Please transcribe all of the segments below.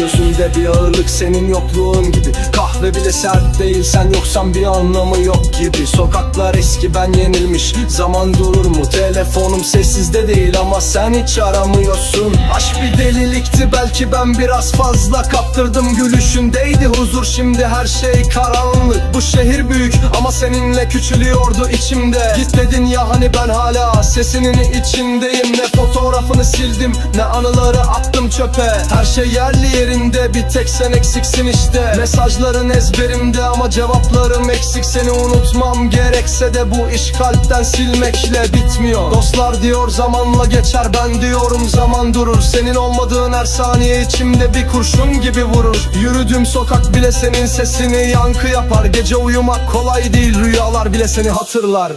Gözümde bir ağırlık senin yokluğun gibi. Kahve bile sert değil sen yoksan bir anlamı yok gibi. Sokaklar eski ben yenilmiş. Zaman durur mu? Telefonum sessizde değil ama sen hiç aramıyorsun. Aşk bir delilikti belki ben biraz fazla kaptırdım Gülüşündeydi. Huzur şimdi her şey karanlık. Bu şehir büyük ama seninle küçülüyordu içimde. Git dedin ya hani ben hala sesinin içindeyim. Ne fotoğrafını sildim ne anıları attım çöpe. Her şey yerli yerinde bir tek sen eksiksin işte. Mesajların ezberimde ama cevaplarım eksik. Seni unutmam gerekse de bu iş kalpten silmekle bitmiyor. Dostlar diyor zamanla geçer. Ben diyorum zaman durur. Senin olmadığın her saniye içimde bir kurşun gibi vurur. Yürüdüğüm sokak bile senin sesini yankı yapar. Gece uyumak kolay değil. Rüyalar bile seni hatırlar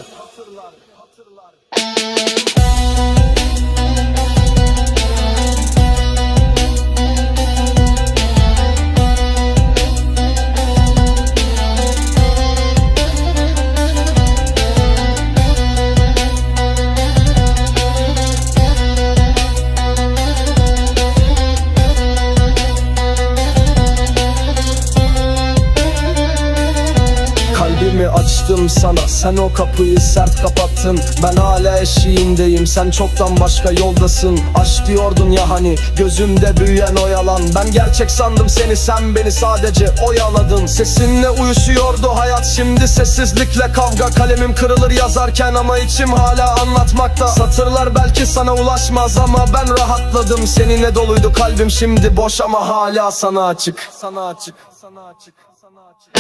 açtım sana. Sen o kapıyı sert kapattın. Ben hala eşiğindeyim. Sen çoktan başka yoldasın. Aşk diyordun ya hani Gözümde büyüyen o yalan. Ben gerçek sandım seni Sen beni sadece oyaladın. Sesinle uyuşuyordu hayat Şimdi sessizlikle kavga. Kalemim kırılır yazarken Ama içim hala anlatmakta. Satırlar belki sana ulaşmaz Ama ben rahatladım. Seninle doluydu kalbim Şimdi boş ama hala sana açık. Sana açık Sana açık sana açık.